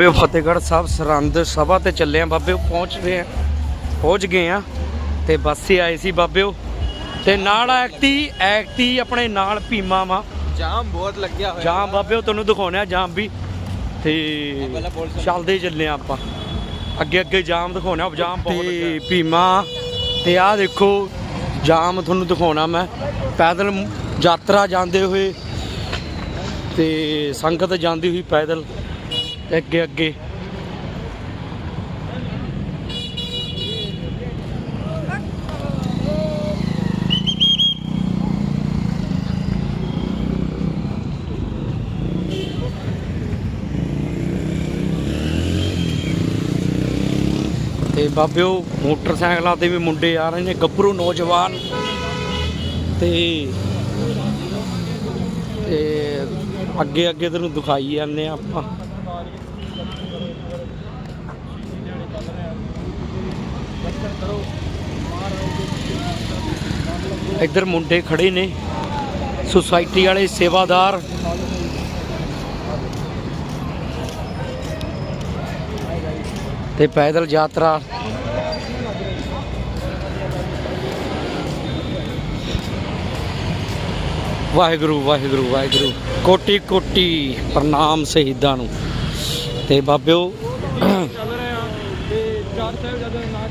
ਬਾਬੇ ਫਤਿਹਗੜ੍ਹ ਸਾਹਿਬ ਸਰੰਦ ਸਭਾ ਤੇ ਚੱਲੇ ਆ ਬਾਬੇ ਪਹੁੰਚ ਰਹੇ ਆ ਪਹੁੰਚ ਗਏ ਆ ਤੇ ਬੱਸੇ ਆਏ ਸੀ ਬਾਬੇ ਤੇ ਨਾਲ ਐਕਟੀ ਐਕਟੀ ਆਪਣੇ ਨਾਲ ਭੀਮਾ ਵਾ। ਜਾਮ ਬਹੁਤ ਲੱਗਿਆ ਹੋਇਆ। ਜਾਮ ਬਾਬੇ ਤੁਹਾਨੂੰ ਦਿਖਾਉਣਾ ਜਾਮ ਵੀ। ਤੇ ਚੱਲਦੇ ਚੱਲੇ ਆ ਆਪਾਂ। ਅੱਗੇ ਅੱਗੇ ਜਾਮ ਦਿਖਾਉਣਾ ਜਾਮ ਬਹੁਤ ਤੇ ਭੀਮਾ ਤੇ ਆਹ ਦੇਖੋ ਜਾਮ ਤੁਹਾਨੂੰ ਦਿਖਾਉਣਾ ਮੈਂ। ਪੈਦਲ ਯਾਤਰਾ ਜਾਂਦੇ ਹੋਏ ਤੇ ਸੰਗਤ ਜਾਂਦੀ ਹੋਈ ਪੈਦਲ। ਅੱਗੇ ਅੱਗੇ। ਤੇ ਬਾਬਿਓ, ਮੋਟਰਸਾਈਕਲਾਂ ਤੇ ਵੀ ਮੁੰਡੇ ਆ ਰਹੇ ਨੇ, ਗੱਭਰੂ ਨੌਜਵਾਨ। ਤੇ ਤੇ ਅੱਗੇ ਅੱਗੇ ਤੈਨੂੰ ਦਿਖਾਈ ਜਾਂਦੇ ਆ ਆਪਾਂ। ਇੱਧਰ ਮੁੰਡੇ ਖੜੇ ਨੇ, ਸੁਸਾਇਟੀ ਵਾਲੇ ਸੇਵਾਦਾਰ। ਤੇ ਪੈਦਲ ਯਾਤਰਾ। ਵਾਹਿਗੁਰੂ ਵਾਹਿਗੁਰੂ ਵਾਹਿਗੁਰੂ। ਕੋਟੀ ਕੋਟੀ ਪ੍ਰਣਾਮ ਸ਼ਹੀਦਾਂ ਨੂੰ। ਤੇ ਬਾਬਿਓ, ਚੱਲ ਰਹੇ ਆ ਤੇ ਚਾਰ ਸਾਹਿਬ ਜਦੋਂ ਨਾਚ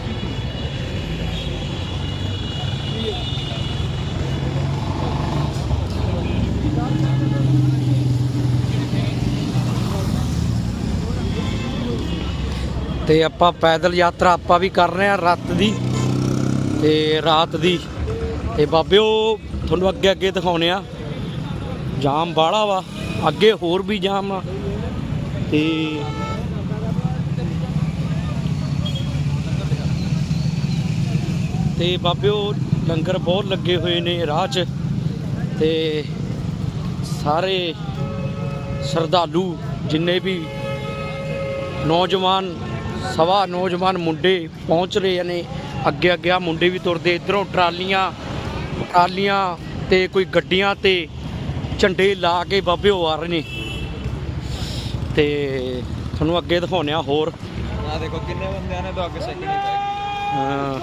ਤੇ ਆਪਾਂ ਪੈਦਲ ਯਾਤਰਾ ਆਪਾਂ ਵੀ ਕਰ ਰਹੇ ਹਾਂ ਰਾਤ ਦੀ ਤੇ ਰਾਤ ਦੀ। ਤੇ ਬਾਬਿਓ ਤੁਹਾਨੂੰ ਅੱਗੇ ਅੱਗੇ ਦਿਖਾਉਣੇ ਆ। ਜਾਮ ਬਾੜਾ ਵਾ। ਅੱਗੇ ਹੋਰ ਵੀ ਜਾਮ ਆ। ਤੇ ਤੇ ਬਾਬਿਓ ਲੰਗਰ ਬਹੁਤ ਲੱਗੇ ਹੋਏ ਨੇ ਰਾਹ 'ਚ। ਤੇ ਸਾਰੇ ਸ਼ਰਧਾਲੂ ਜਿੰਨੇ ਵੀ ਨੌਜਵਾਨ ਸਵਾ ਨੌਜਵਾਨ ਮੁੰਡੇ ਪਹੁੰਚ ਰਹੇ ਨੇ। ਅੱਗੇ ਅੱਗੇ ਆ ਮੁੰਡੇ ਵੀ ਤੁਰਦੇ ਇਧਰੋਂ ਟਰਾਲੀਆਂ ਟਰਾਲੀਆਂ ਤੇ ਕੋਈ ਗੱਡੀਆਂ ਤੇ ਝੰਡੇ ਲਾ ਕੇ ਬਾਬੇ ਉਹ ਆ ਰਹੇ ਨੇ। ਤੇ ਤੁਹਾਨੂੰ ਅੱਗੇ ਦਿਖਾਉਂਦੇ ਆ ਹੋਰ। ਆ ਦੇਖੋ ਕਿੰਨੇ ਬੰਦਿਆਂ ਨੇ ਤਾਂ ਅੱਗੇ ਸੈਕਿੰਡ ਅਹ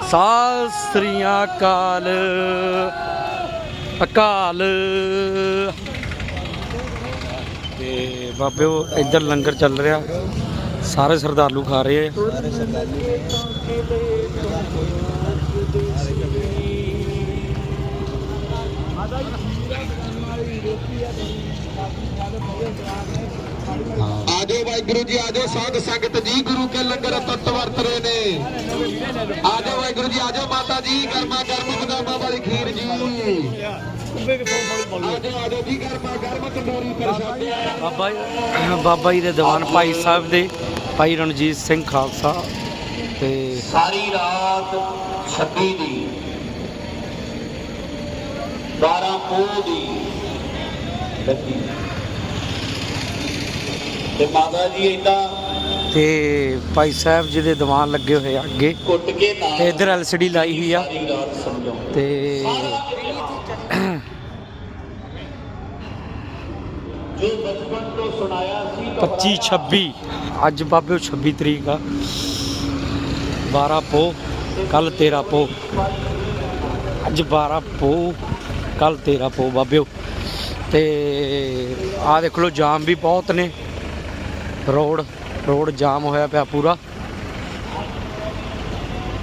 ਸਤਿ ਸ੍ਰੀ ਅਕਾਲ। ਅਕਾਲ। ਤੇ ਬਾਬਿਓ ਇੱਧਰ ਲੰਗਰ ਚੱਲ ਰਿਹਾ। ਸਾਰੇ ਸਰਦਾਲੂ ਖਾ ਰਹੇ ਆ। ਆਜੋ ਵਾਹਿਗੁਰੂ ਜੀ ਆਜੋ ਸਾਧ ਸੰਗਤ ਜੀ ਗੁਰੂ ਕੇ ਲੰਗਰ ਤਤ ਵਰਤ ਰਹੇ ਨੇ। ਆਜੋ ਵਾਹਿਗੁਰੂ ਜੀ ਆਜੋ ਮਾਤਾ ਜੀ ਗਰਮਾ ਗਰਮ ਬਦਾਮਾਂ ਵਾਲੀ ਖੀਰ ਜੀ। ਆਜੋ ਆਜੋ ਜੀ ਗਰਮਾ ਗਰਮ ਤੰਦੂਰੀ ਪ੍ਰਸ਼ਾਦੇ। ਬਾਬਾ ਜੀ- ਬਾਬਾ ਜੀ ਦੇ ਦੀਵਾਨ ਭਾਈ ਸਾਹਿਬ ਦੇ ਭਾਈ ਰਣਜੀਤ ਸਿੰਘ ਖਾਲਸਾ ਤੇ ਸਾਰੀ ਰਾਤ 26 ਦੀ 12 ਪੋਹ ਦੀ ਲੱਗੀ। ਤੇ ਮਾਤਾ ਜੀ ਇਦਾਂ ਤੇ ਭਾਈ ਸਾਹਿਬ ਜੀ ਦੇ ਦੀਵਾਨ ਲੱਗੇ ਹੋਏ ਆ ਅੱਗੇ। ਕੁੱਟ ਕੇ ਨਾਲ ਤੇ ਇੱਧਰ ਐਲਸੀਡੀ ਲਾਈ ਹੋਈ ਆ। ਤੇ ਜੋ ਬਚਪਨ ਤੋਂ ਸੁਣਾਇਆ 25 26 ਅੱਜ ਬਾਬੇ 26 ਤਰੀਕ ਆ। 12 ਪੋ ਕੱਲ 13 ਪੋ ਅੱਜ 12 ਪੋ ਕੱਲ 13 ਪੋ ਬਾਬਿਓ ਤੇ ਆ ਦੇਖ ਲਓ, ਜਾਮ ਵੀ ਬਹੁਤ ਨੇ। ਰੋਡ ਰੋਡ ਜਾਮ ਹੋਇਆ ਪਿਆ ਪੂਰਾ।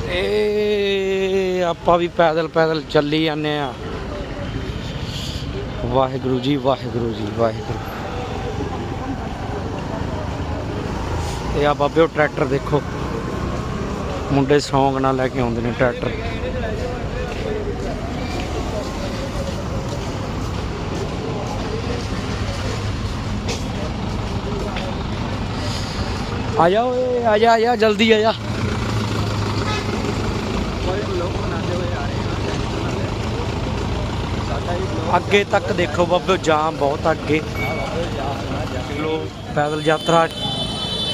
ਇਹ ਆਪਾਂ ਵੀ ਪੈਦਲ ਪੈਦਲ ਚੱਲੀ ਜਾਂਦੇ ਆ। ਵਾਹਿਗੁਰੂ ਜੀ ਵਾਹਿਗੁਰੂ ਜੀ, ਵਾਹਿਗੁਰੂ ਤੇ ਆ ਬਾਬਿਓ ਟਰੈਕਟਰ ਦੇਖੋ। ਮੁੰਡੇ ਸੌਂਗ ਨਾਲ ਲੈ ਕੇ ਆਉਂਦੇ ਨੇ ਟਰੈਕਟਰ। ਆ ਜਾ ਓਏ, ਆ ਜਾ ਆ ਜਾ, ਜਲਦੀ ਆ ਜਾ। ਅੱਗੇ ਤੱਕ ਦੇਖੋ ਬਾਬੇ ਜਾਮ ਬਹੁਤ ਅੱਗੇ। ਚਲੋ ਪੈਦਲ ਯਾਤਰਾ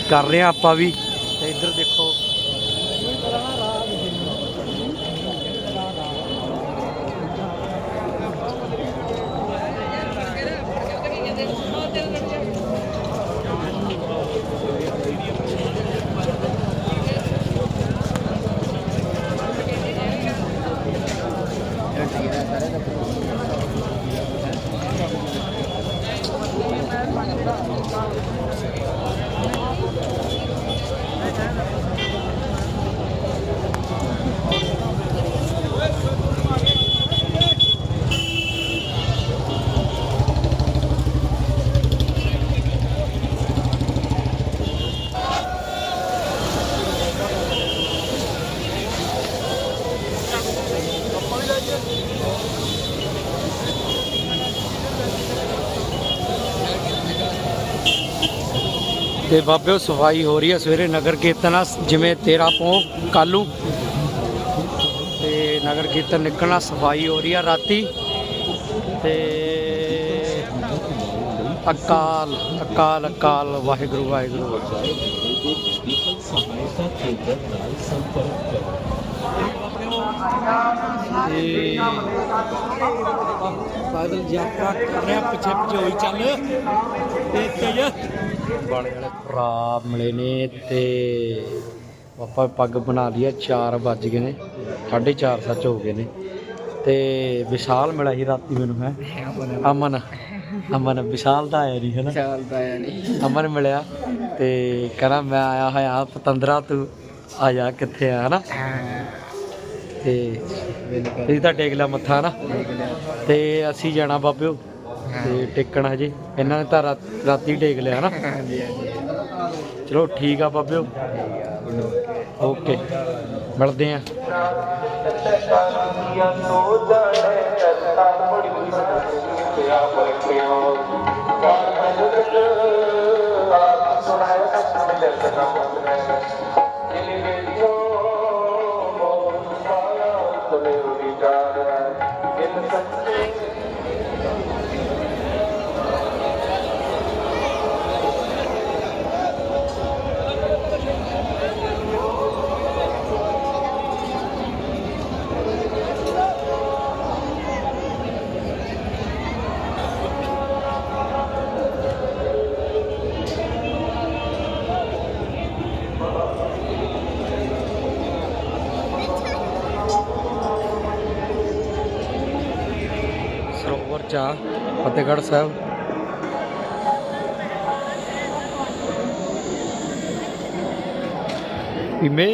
ਕਰ ਰਹੇ ਆ ਆਪਾਂ ਵੀ। ਤੇ ਇੱਧਰ ਦੇਖੋ ਤੇ ਬਾਬਿਓ ਸਫ਼ਾਈ ਹੋ ਰਹੀ ਹੈ ਸਵੇਰੇ ਨਗਰ ਕੀਰਤਨ ਆ। ਜਿਵੇਂ 13 ਪੋ ਕੱਲੂ। ਤੇ ਨਗਰ ਕੀਰਤਨ ਨਿਕਲਣਾ, ਸਫ਼ਾਈ ਹੋ ਰਹੀ ਆ ਰਾਤੀ। ਤੇ ਅਕਾਲ ਅਕਾਲ ਅਕਾਲ, ਵਾਹਿਗੁਰੂ ਵਾਹਿਗੁਰੂ। ਤੇ ਬਾਦਲ ਯਾਤਰਾ ਕਰ ਰਿਹਾ ਪਿੱਛੇ ਪਿੱਛੇ ਹੋਈ ਚੱਲ। ਤੇ ਤੇਜ ਬਾਣੇ ਵਾਲੇ ਭਰਾ ਮਿਲੇ ਨੇ ਤੇ ਆਪਾਂ ਪੱਗ ਬਣਾ ਲਈ ਆ 4 ਵੱਜ ਗਏ ਨੇ 4:30 ਸੱਚ ਹੋ ਗਏ ਨੇ। ਤੇ ਵਿਸ਼ਾਲ ਮਿਲਿਆ ਸੀ ਰਾਤੀ ਮੈਨੂੰ ਹੈ? ਅਮਨ। ਅਮਨ ਵਿਸ਼ਾਲ ਦਾ ਆਇਆ ਨਹੀਂ ਹੈ ਨਾ ਚੱਲਦਾ ਆ ਨਹੀਂ ਅਮਨ ਮਿਲਿਆ ਤੇ ਕਹਿੰਦਾ ਮੈਂ ਆਇਆ ਹੋਇਆ ਪਤੰਦਰਾ ਤੂੰ ਆ ਜਾ ਕਿੱਥੇ ਆ? ਹਨਾ? ਤੇ ਇਹ ਤਾਂ ਟੇਕ ਲਿਆ ਮੱਥਾ ਨਾ ਤੇ ਅਸੀਂ ਜਾਣਾ ਬਾਬਿਓ ਤੇ ਟੇਕਣ ਹਜੇ। ਇਹਨਾਂ ਨੇ ਤਾਂ ਰਾਤ- ਟੇਕ ਲਿਆ ਹਨਾ? ਚਲੋ ਠੀਕ ਆ ਬਾਬਿਓ। ਓਕੇ। ਮਿਲਦੇ ਆ। ਸਰੋਵਰ ਚਾ ਫਤਿਹਗੜ੍ਹ ਸਾਹਿਬ। ਇਮੇ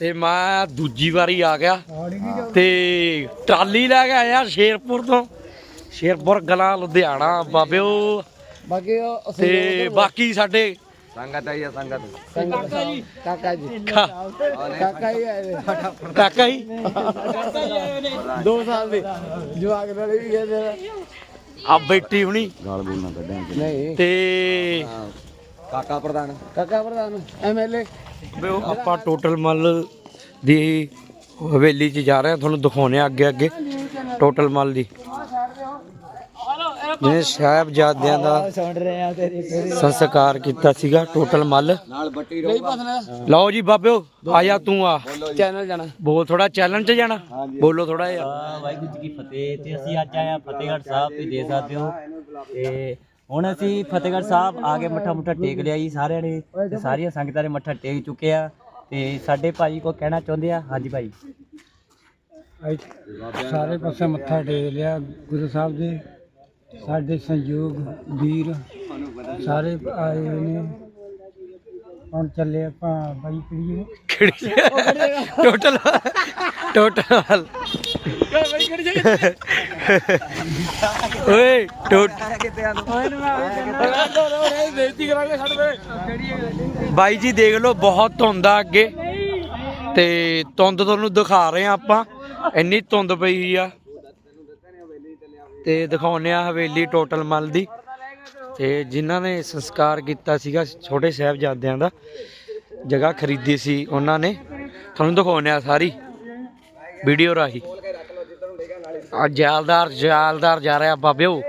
ਤੇ ਮੈਂ ਦੂਜੀ ਵਾਰੀ ਆ ਗਿਆ। ਤੇ ਟਰਾਲੀ ਲੈ ਕੇ ਆਇਆ ਸ਼ੇਰਪੁਰ ਤੋਂ। ਸ਼ੇਰਪੁਰ ਗਲਾ ਲੁਧਿਆਣਾ ਬਾਬਿਓ। ਬਾਕੀ ਤੇ ਬਾਕੀ ਸਾਡੇ ਸੰਗਤ ਆਈ ਆ ਸੰਗਤ। ਕਾਕਾ ਜੀ। ਕਾਕਾ ਜੀ ਕਾਕਾ ਹੀ ਆਏ ਕਾਕਾ ਹੀ 2 ਸਾਲ ਦੇ ਜਵਾਕ ਨਾਲ ਵੀ ਆ ਬੈਠੀ ਹੁਣੀ। ਗਾਲ ਬੋਲਣਾ ਕੱਢਿਆ। ਨਹੀਂ। ਤੇ ਕਾਕਾ ਪ੍ਰਧਾਨ। ਕਾਕਾ ਪ੍ਰਧਾਨ ਐਮਐਲਏ ਬਿਓ ਆਪਾਂ ਟੋਟਲ ਮੱਲ ਦੀ ਹਵੇਲੀ 'ਚ ਜਾ ਰਹੇ ਹਾਂ ਤੁਹਾਨੂੰ ਦਿਖਾਉਣੇ ਆ ਅੱਗੇ ਅੱਗੇ। ਟੋਟਲ ਮੱਲ ਦੀ। ਜਿਹਨੇ ਸਾਹਿਬਜ਼ਾਦਿਆਂ ਦਾ ਸੰਸਕਾਰ ਕੀਤਾ ਸੀਗਾ ਟੋਟਲ ਮੱਲ। ਲਓ ਜੀ ਬਾਬਿਓ ਆ ਜਾ ਤੂੰ ਆ। ਚੈਨਲ ਜਾਣਾ। ਬੋਲ ਥੋੜਾ ਚੈਲੰਜ 'ਚ ਜਾਣਾ। ਬੋਲੋ ਥੋੜਾ ਜਿਹਾ। ਹਾਂ, ਵਾਹਿਗੁਰੂ ਜੀ ਕੀ ਫਤਿਹ। ਤੇ ਅਸੀਂ ਅੱਜ ਆਏ ਫਤਿਹਗੜ੍ਹ ਸਾਹਿਬ ਤੁਸੀਂ ਦੇਖ ਸਕਦੇ ਹੋ। ਤੇ ਹੁਣ ਅਸੀਂ ਫਤਿਹਗੜ੍ਹ ਸਾਹਿਬ ਆ ਕੇ ਮੱਠਾ ਮੁੱਠਾ ਟੇਕ ਲਿਆ ਜੀ ਸਾਰਿਆਂ ਨੇ ਤੇ ਸਾਰੀਆਂ ਸੰਗਤਾਂ ਨੇ ਮੱਠਾ ਟੇਕ ਚੁੱਕੇ ਆ ਤੇ ਸਾਡੇ ਭਾਈ ਕੋ ਕਹਿਣਾ ਚਾਹੁੰਦੇ ਆ? ਹਾਂਜੀ ਭਾਈ। ਸਾਰੇ ਪਾਸੇ ਮੱਥਾ ਟੇਕ ਲਿਆ ਗੁਰੂ ਸਾਹਿਬ ਦੇ ਸਾਡੇ ਸੰਯੋਗ ਵੀਰ ਸਾਰੇ ਆਏ ਹੋਏ ਨੇ। ਹੁਣ ਚੱਲੇ ਆਪਾਂ ਬਾਈ ਪੜੀਏ। ਕਿਹੜੀ ਟੋਟਲ ਟੋਟਲ ਓਏ ਟੋਟ ਬੇਇੱਜ਼ਤੀ ਬਾਈ ਜੀ ਦੇਖ ਲਓ, ਬਹੁਤ ਧੁੰਦ ਆ ਅੱਗੇ। ਤੇ ਧੁੰਦ ਤੁਹਾਨੂੰ ਦਿਖਾ ਰਹੇ ਆ ਆਪਾਂ। ਇੰਨੀ ਧੁੰਦ ਪਈ ਆ। ਤੇ ਦਿਖਾਉਨੇ ਆ ਹਵੇਲੀ ਟੋਟਲ ਮਲ ਦੀ। ਤੇ ਜਿਨ੍ਹਾਂ ਨੇ ਸੰਸਕਾਰ ਕੀਤਾ ਸੀਗਾ ਛੋਟੇ ਸਾਹਿਬਜ਼ਾਦਿਆਂ ਦਾ, ਜਗ੍ਹਾ ਖਰੀਦੀ ਸੀ ਉਹਨਾਂ ਨੇ। ਤੁਹਾਨੂੰ ਦਿਖਾਉਨੇ ਆ ਸਾਰੀ ਵੀਡੀਓ ਰਾਹੀਂ। ਆ ਜਾਲਦਾਰ ਜਾਲਦਾਰ ਜਾ ਰਿਹਾ ਬਾਬਿਓ।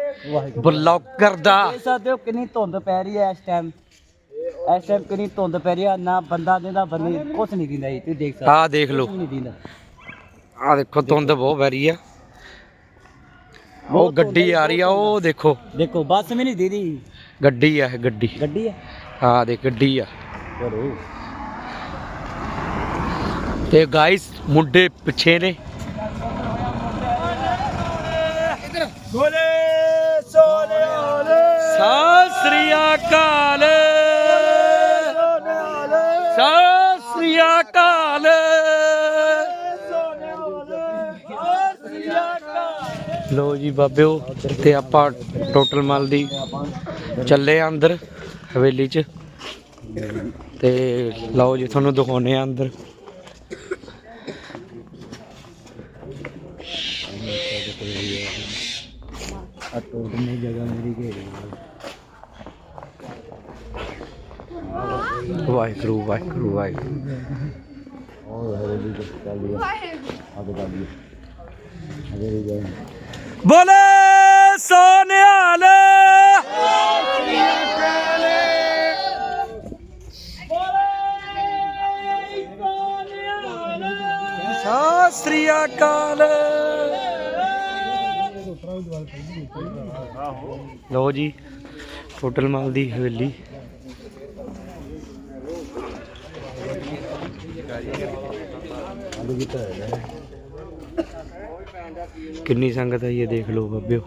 ਬਲੌਕਰ ਦਾ। ਦੇਖ ਸਕਦੇ ਹੋ ਕਿੰਨੀ ਧੁੰਦ ਪੈ ਰਹੀ ਹੈ ਇਸ ਟਾਈਮ ਇਸ ਟਾਈਮ ਕਿੰਨੀ ਧੁੰਦ ਪੈ ਰਹੀ ਆ ਨਾ ਬੰਦਾ ਦਿੰਦਾ ਬੰਦੇ ਕੁਛ ਨਹੀਂ ਦਿੰਦਾ ਜੀ ਤੁਸੀਂ ਦੇਖ ਸਕਦੇ ਆਹ ਦੇਖ ਲਓ। ਕੁਛ ਨਹੀਂ ਦਿੰਦਾ। ਆਹ ਦੇਖੋ ਧੁੰਦ ਬਹੁਤ ਵੈਰੀ ਆ। ਉਹ ਗੱਡੀ ਆ ਰਹੀ ਆ ਉਹ ਦੇਖੋ। ਦੇਖੋ ਬੱਸ ਵੀ ਨਹੀਂ ਦੀਦੀ ਗੱਡੀ ਆ ਇਹ ਗੱਡੀ। ਗੱਡੀ ਆ? ਆਹ ਦੇ ਗੱਡੀ ਆ। ਕਰੋ ਤੇ ਗਾਇਸ ਮੁੰਡੇ ਪਿੱਛੇ ਨੇ। ਸਤਿ ਸ੍ਰੀ ਅਕਾਲ। ਸਤਿ ਸ੍ਰੀ ਅਕਾਲ। ਲੋ ਜੀ ਬਾਬਿਓ ਤੇ ਆਪਾਂ ਟੋਟਲ ਮਾਲ ਦੀ ਚੱਲੇ ਅੰਦਰ ਹਵੇਲੀ ਚ। ਤੇ ਲਓ ਜੀ ਤੁਹਾਨੂੰ ਦਿਖਾਉਨੇ ਆ ਅੰਦਰ। ਆ ਟੋਟਨੇ ਜਗ੍ਹਾ ਮੇਰੀ ਘੇਰੀ ਵਾਹਿਗੁਰੂ ਵਾਹਿਗੁਰੂ ਵਾਹਿਗੁਰੂ। ਬੋਲੇ ਸੋਨਿਆਲ। ਸਤਿ ਸ੍ਰੀ ਅਕਾਲ। ਲਓ ਜੀ ਟੋਟਲ ਮਾਲ ਦੀ ਹਵੇਲੀ। ਕਿੰਨੀ ਸੰਗਤ ਹੈ ਇਹ ਦੇਖ ਲਓ ਬੱਬਿਓ।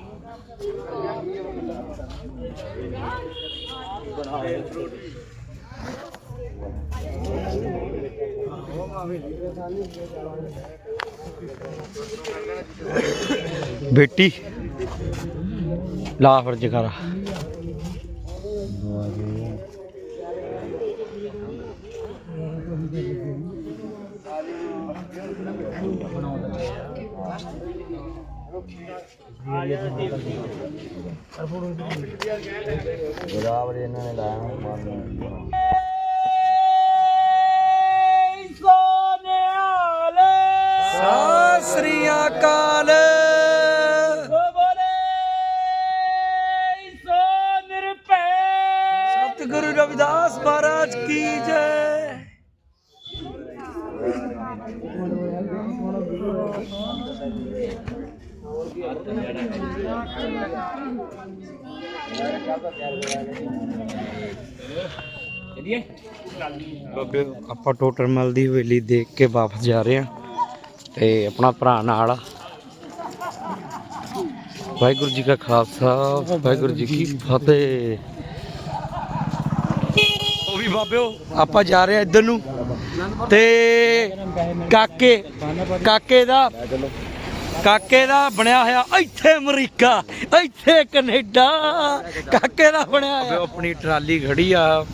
ਬੇਟੀ ਲਾ ਫਿਰ ਜਗਾਰਾ। ਬਰਾਬਰ ਇਹਨਾਂ ਨੇ ਲਾਇਆ ਮਾਰਨਾ ਸਤਿ ਸ੍ਰੀ ਅਕਾਲ। ਸਤਿਗੁਰੂ ਰਵਿਦਾਸ ਮਹਾਰਾਜ ਕੀ ਜੈ ਬਾਬੇ ਆਪਾਂ ਟੋਟਲ ਮਲ ਦੀ ਹਵੇਲੀ ਦੇਖ ਕੇ ਵਾਪਸ ਜਾ ਰਹੇ ਹਾਂ ਤੇ ਆਪਣਾ ਭਰਾ ਨਾਲ ਆ। ਵਾਹਿਗੁਰੂ ਜੀ ਕਾ ਖਾਲਸਾ ਵਾਹਿਗੁਰੂ ਜੀ ਕੀ ਫਤਿਹ। ਬਾਬਿਓ, ਆਪਾਂ ਜਾ ਰਹੇ ਆ ਇੱਧਰ ਨੂੰ। ਤੇ ਕਾਕੇ ਕਾਕੇ ਦਾ ਕਾਕੇ ਦਾ ਬਣਿਆ ਹੋਇਆ ਇੱਥੇ ਅਮਰੀਕਾ, ਇੱਥੇ ਕੈਨੇਡਾ। ਕਾਕੇ ਦਾ ਬਣਿਆ ਹੋਇਆ। ਆਪਣੀ ਟਰਾਲੀ ਖੜੀ ਆ।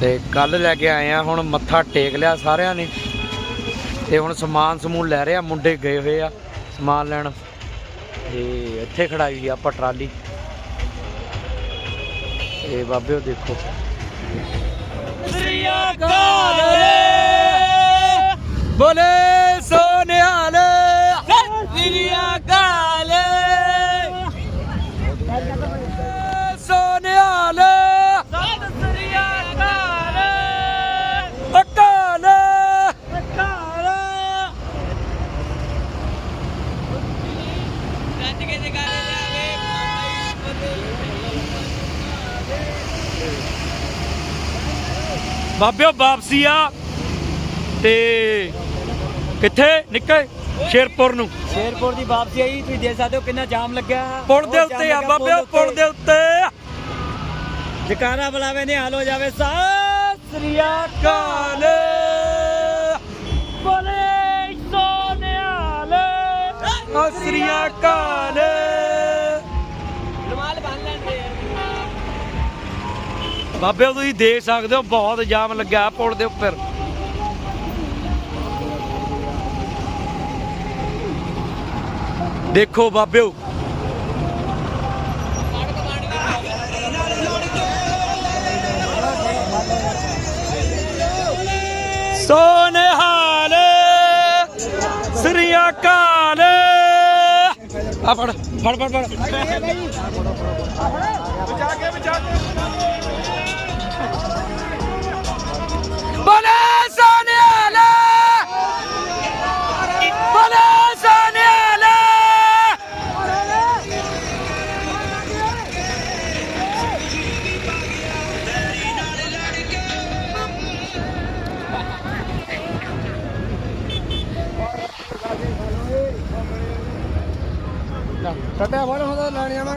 ਤੇ ਕੱਲ ਲੈ ਕੇ ਆਏ ਆ, ਹੁਣ ਮੱਥਾ ਟੇਕ ਲਿਆ ਸਾਰਿਆਂ ਨੇ। ਤੇ ਹੁਣ ਸਮਾਨ ਸਮੂਨ ਲੈ ਰਹੇ ਮੁੰਡੇ ਗਏ ਹੋਏ ਆ ਸਮਾਨ ਲੈਣ। ਤੇ ਇੱਥੇ ਖੜਾਈ ਆ ਆਪਾਂ ਟਰਾਲੀ। ਇਹ ਬਾਬੇ ਦੇਖੋ। ਸ੍ਰੀ ਅਕਾਲ। ਬੋਲੇ ਸੋਨਿਆਲ ਸ੍ਰੀ ਅਕਾਲ ਸੋਨਿਆਲ ਸ੍ਰੀ ਅਕਾਲ ਅਕਾਲ ਅਕਾਲ ਬਾਬਿਓ ਵਾਪਸੀ ਆ। ਤੇ ਕਿੱਥੇ? ਨਿੱਕੇ ਸ਼ੇਰਪੁਰ ਨੂੰ। ਸ਼ੇਰਪੁਰ ਦੀ ਵਾਪਸੀ ਆਈ। ਤੁਸੀਂ ਦੇਖ ਸਕਦੇ ਹੋ ਕਿੰਨਾ ਜਾਮ ਲੱਗਿਆ। ਪੁਲ ਦੇ ਉੱਤੇ ਆ ਬਾਬਿਓ ਪੁਲ ਦੇ ਉੱਤੇ। ਜਕਾਰਾ ਬੁਲਾਵੇ ਨੇ ਹਾਲ ਹੋ ਜਾਵੇ। ਸਤਿ ਸ੍ਰੀ ਕਾਲ ਬੋਲੇ ਸੋਨਿਆਲ ਸ੍ਰੀ ਅਕਾਲ। ਬਾਬੇ, ਤੁਸੀਂ ਦੇਖ ਸਕਦੇ ਹੋ, ਬਹੁਤ ਜਾਮ ਲੱਗਿਆ ਪੁਲ ਦੇ ਉੱਪਰ। ਦੇਖੋ ਬਾਬਿਓ ਸੋਨਹਾਲ ਸ੍ਰੀ ਅਕਾਲ ਆ ਫੜ ਫੜ ਫੜ ਫੜ। ਬੋਲੇ ਸੋਨਿਆਲਾ ਬੋਲੇ ਸੋਨਿਆਲਾ ਕੱਟਿਆ ਫੜ ਹੁੰਦਾ ਲੈਣੀਆਂ ਮੈਂ